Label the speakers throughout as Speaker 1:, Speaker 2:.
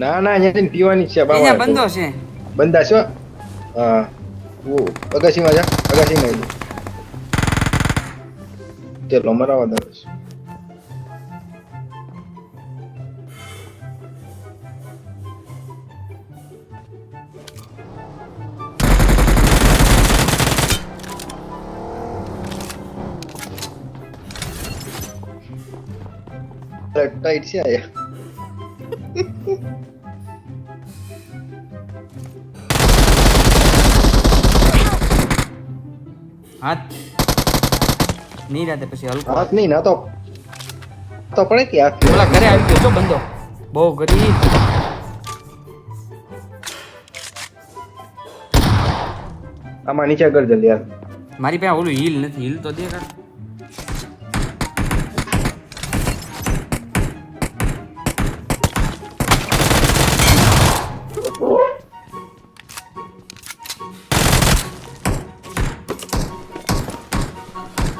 Speaker 1: ના ના અહીંયા પીવાની છે છે
Speaker 2: અહીંયા બંધો છે.
Speaker 1: બંધા છો હા. ઓ અગાસીમાં જા અગાસીમાં આવી ચલો મરાવા દર ટાઈટ છે આયા
Speaker 2: હાથ. નહીં રાતે પછી હલકો.
Speaker 1: હાથ નહીં ના તો તો પડે કે આ
Speaker 2: પેલા ઘરે આવી ગયો છો બંધો. બહુ ગરીબ.
Speaker 1: આમાં નીચે કર જલ્દી યાર
Speaker 2: મારી પાસે ઓલું હીલ નથી હીલ તો દે કાઢ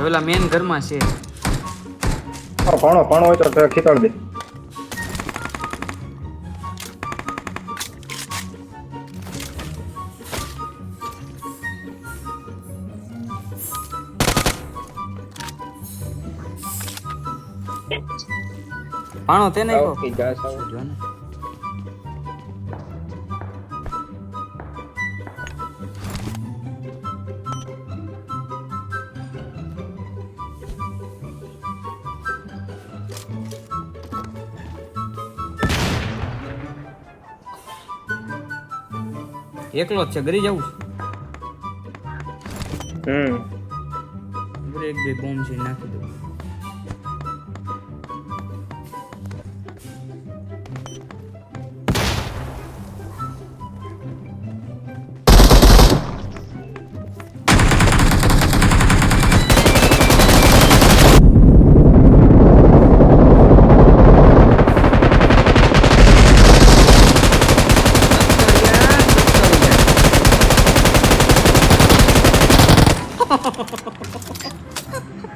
Speaker 2: પેલા મેન ઘરમાં છે
Speaker 1: ભણો ભાણો હોય તો ખીતળ દે
Speaker 2: પાણો તે નહીં.
Speaker 1: જો
Speaker 2: ને. એકલો જ છે ગરી જવું
Speaker 1: હમ.
Speaker 2: બ્રેક બે બોમ્બ છે નાખી દઉં.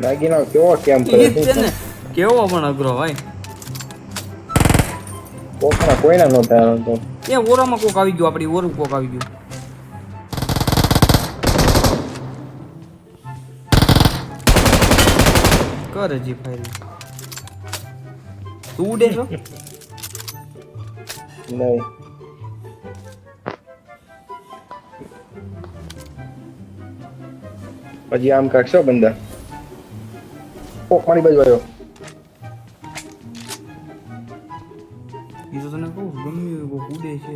Speaker 1: દાગીનો કેવો કેમ કરે?
Speaker 2: છે ને. કેવો પણ અઘરો ભાઈ.
Speaker 1: કોકના કોઈના નો થાય તો.
Speaker 2: એ ઓરામાં કોક આવી ગયો આપડી ઓરું કોક આવી ગયું. કરે જી ફાઈલ. તું ઉડે છો?
Speaker 1: નહીં. પછી આમ કાઢશો બંદા? ओ मारी बज गयो
Speaker 2: ये 어 많이 봐줘요. 이소선은 वो
Speaker 1: कूदे छे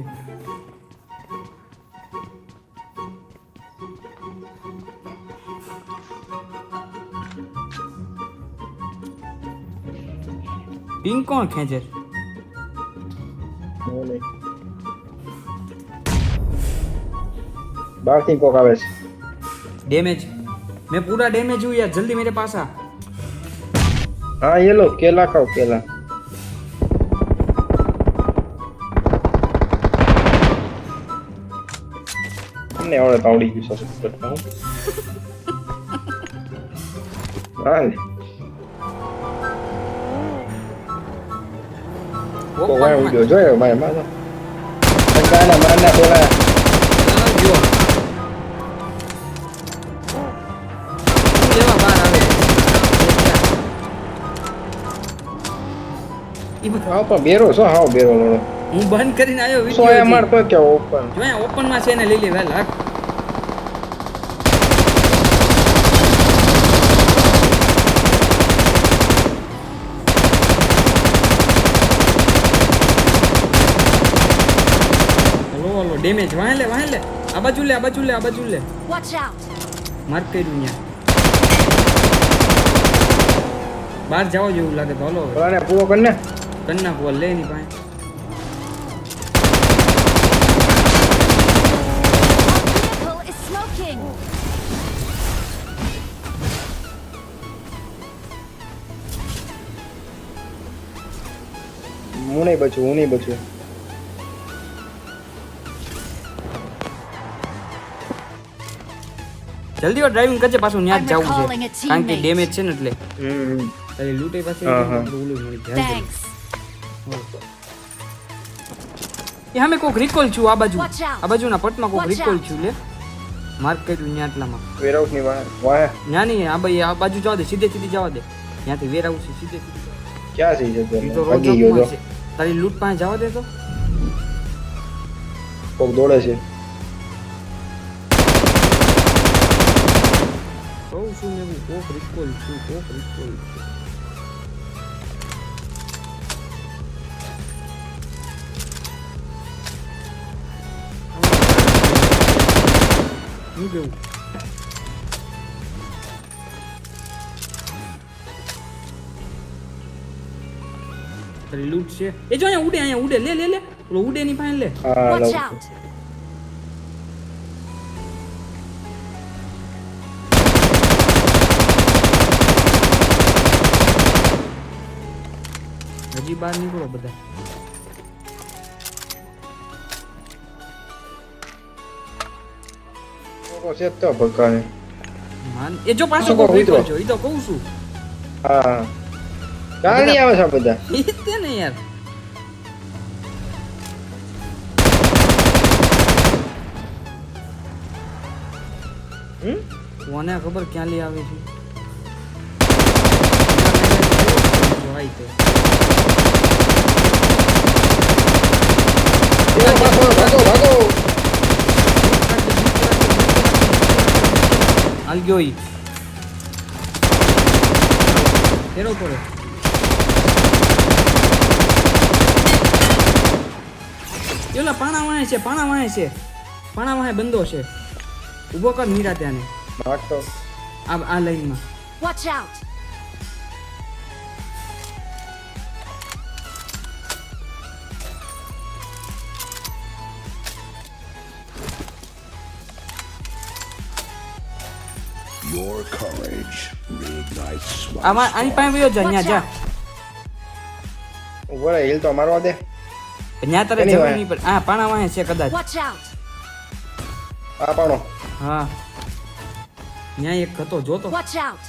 Speaker 1: पिंक कौन खेचे बाकी
Speaker 2: को कोका डैमेज मैं पूरा डैमेज हूँ यार जल्दी मेरे पास आ।
Speaker 1: હા ये लो केला खाओ केला તમને આવડે તો આવડી ગયું સસું કરતા હું હા ને. તો વાય ઉડ્યો જોયો મારે મારો ગાના મારના પેલા હા પણ બેરો છો હાવ બેરો લોડો
Speaker 2: હું બંધ કરીને આવ્યો
Speaker 1: સો
Speaker 2: વિડિયો
Speaker 1: કે ઓપન
Speaker 2: જો ઓપનમાં છે ને લીલી લે વેલ હાટ હલો હલો ડેમેજ વાહે લે વાહે લે. આ બાજુ લે આ બાજુ લે આ બાજુ લે.
Speaker 3: Out!
Speaker 2: માર્ક કર્યું ત્યાં બહાર જવા જેવું લાગે તો હલો
Speaker 1: પૂરો કર ને.
Speaker 2: કન્ના નાખવા લે ની પાસે!
Speaker 1: હું નહીં બચું હું નહીં બચું.
Speaker 2: જલ્દી વાર ડ્રાઇવિંગ કરજે પાછું ત્યાં જ
Speaker 3: I'm
Speaker 2: જવું છે. કારણ કે ડેમેજ છે ને એટલે.
Speaker 1: હમ
Speaker 2: લૂટે પાછી પાસે
Speaker 1: હા, હા.
Speaker 2: ઓલું મળી
Speaker 3: Thanks.
Speaker 2: એ સામે કોક રિકોલ છું આ બાજુ.
Speaker 3: Watch out.
Speaker 2: આ બાજુના પટમાં કોક
Speaker 3: Watch
Speaker 2: રિકોલ
Speaker 3: out.
Speaker 2: છું લે. માર્ક કર્યું ત્યાં આટલામાં.
Speaker 1: વેરહાઉસની બહાર વાહ.
Speaker 2: ન્યા નહીં આ ભાઈ આ બાજુ જવા દે સીધે સીધી જવા દે. ત્યાંથી વેર આવશે સીધે સીધી જવા દે.
Speaker 1: ક્યાં છે
Speaker 2: ઈ તો
Speaker 1: જગ્યા
Speaker 2: રોજ
Speaker 1: ભાગી ગયો તો.
Speaker 2: છે. તારી લૂંટ પાસે જવા દે તો.
Speaker 1: કોક દોડે છે.
Speaker 2: કહું છું ને હું કોક રિકોલ છું કોક રિકોલ છું. શું કેવું તારી છે એ જો અહીંયા ઉડે અહીંયા ઉડે લે લે લે ઓલો ઉડે ની પાસે લે
Speaker 3: Watch
Speaker 2: હજી બહાર નીકળો બધા
Speaker 1: છે તો ભગાને
Speaker 2: માન એ જો પાછો
Speaker 1: શું કહું,
Speaker 2: કોઈ
Speaker 1: મિત્રો?
Speaker 2: તો કહું છું.
Speaker 1: હા. ક્યાં આવે છે બધા.
Speaker 2: એ તે ને યાર. કોને ખબર ક્યાં લઈ આવે છે? જોવાય તે.
Speaker 1: એ ભાગો ભાગો.
Speaker 2: હાલ ગયો ઈ ફેરો પડે એલા પાણા વાય છે પાણા વાય છે પાણા વાય બંધો છે ઊભો કર મીરા ત્યાંને
Speaker 1: ભાગતો
Speaker 2: આ આ લાઈનમાં
Speaker 3: watch out!
Speaker 4: Your courage reignites
Speaker 2: આમાં આની પાસે વયો જા
Speaker 3: Watch
Speaker 2: ન્યા જા!
Speaker 1: ઊભો રહે હિલ તો મારવા દે
Speaker 2: ન્યા તારે
Speaker 1: એની
Speaker 2: જવું
Speaker 1: વાહે.
Speaker 2: નહીં પડે હા પાણા વાહે છે કદાચ
Speaker 3: Watch out!
Speaker 1: આ પાણો
Speaker 2: હા ન્યા એક હતો જોતો
Speaker 3: Watch out!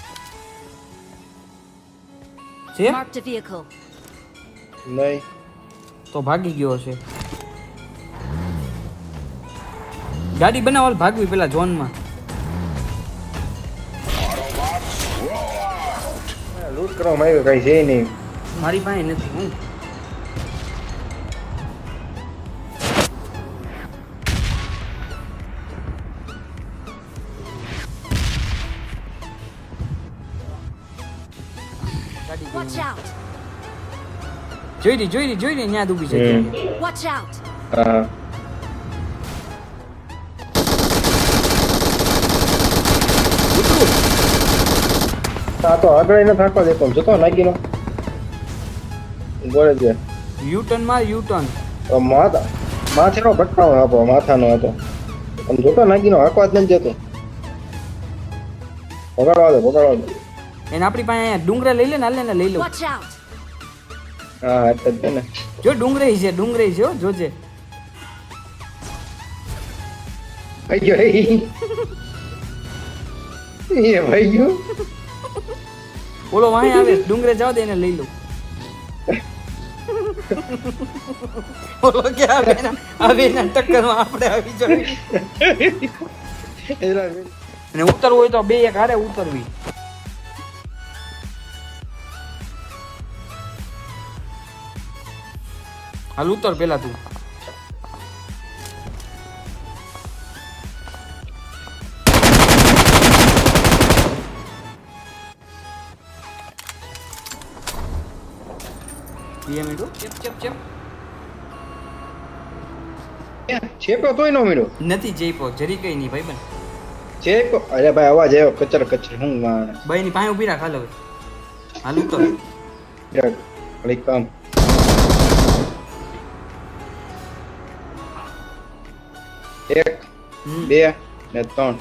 Speaker 2: છે
Speaker 3: Marked a vehicle.
Speaker 1: નહીં
Speaker 2: તો ભાગી ગયો છે ગાડી બનાવવા ભાગવી પેલા ઝોનમાં
Speaker 1: લૂટ કરવામાં આવ્યો કઈ છે નહીં.
Speaker 2: મારી પાસે નથી હું! જોઈ રહી જોઈ રહી જોઈ રહી ત્યાં ડૂબી છે
Speaker 3: વોચ out!
Speaker 1: હા. આ તો આગળ એને થાકવા દેતો આમ નાખી નાગીનો. બોલે છે.
Speaker 2: યુ ટર્નમાં યુ ટર્ન
Speaker 1: માથા માથેનો ભટકાવો આપો માથાનો હતો આમ જોતો નાગીનો હાકવા જ નથી જતો. ભગાડવા દે પકડવા દે.
Speaker 2: એને આપણી પાસે અહીંયા ડુંગરા લઈ લે ને હાલે ને લઈ લો
Speaker 1: હા એટલે જ ને.
Speaker 2: જો ડુંગરાઈ છે ડુંગરાઈ છે જોજે.
Speaker 1: ભાઈ ગયો એ એ ભાઈ ગયો.
Speaker 2: ઓલો વાહે આવે. ડુંગરે જાવ દે એને લઈ લો. બોલો કે આવે ને આવે ને ટક્કરમાં આપણે આવી જવી
Speaker 1: એલા
Speaker 2: અને ઉતરવું હોય તો બે એક હારે ઉતરવી. હાલ ઉતર પેલા તું. બે મિનિટ ચેપ ચેપ ચેપ
Speaker 1: છેપ્યો તોય નો મળ્યો
Speaker 2: નથી જઈપો જરી કઈ નહીં ભાઈ બન
Speaker 1: છેપ અરે ભાઈ અવાજ આવ્યો કચર કચર હું માણે
Speaker 2: ભાઈ ની પાસે ઊભી રાખ હાલ હવે હાલ
Speaker 1: કામ એક
Speaker 2: હમ.
Speaker 1: બે ને ત્રણ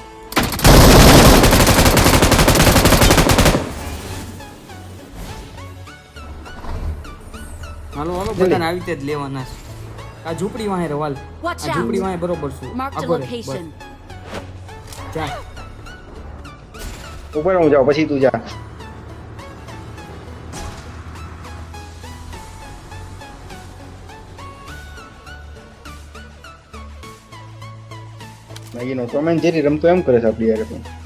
Speaker 2: હાલો હાલો બધાને આવી રીતે જ લેવાના છે. આ ઝૂંપડી વાહે રવાલ. આ ઝૂંપડી વાહે બરોબર છું. આગળ જા.
Speaker 1: ઉપર હું જાઉં પછી તું જા. મેગીનો ટોમ એન્ડ જેરી રમતો એમ કરે છે આપણી યાર. પણ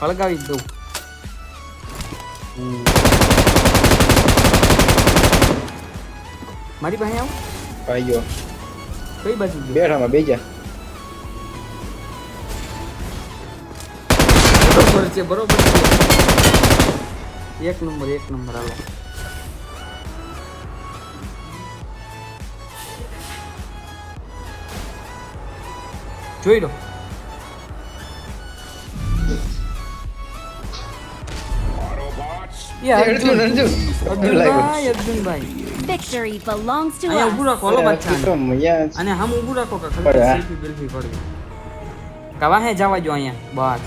Speaker 2: હળગાવી દઉં. મારી પાસે આવી?
Speaker 1: ગયો.
Speaker 2: કઈ બાજુ
Speaker 1: બેઠામાં બેજા.
Speaker 2: બરોબર છે બરોબર છે. એક નંબર એક નંબર આવો જોઈ લો. Arjun
Speaker 1: Arjun Arjun
Speaker 2: Arjunbhai
Speaker 3: Victory belongs to
Speaker 2: અહીંયા ઊભું રાખો હલો બચ્ચા અને હમ ઊભું રાખો
Speaker 1: કાકા હા.
Speaker 2: સેલ્ફી બેલ્ફી પડવી કવા હે જવા જો અહીંયા બસ.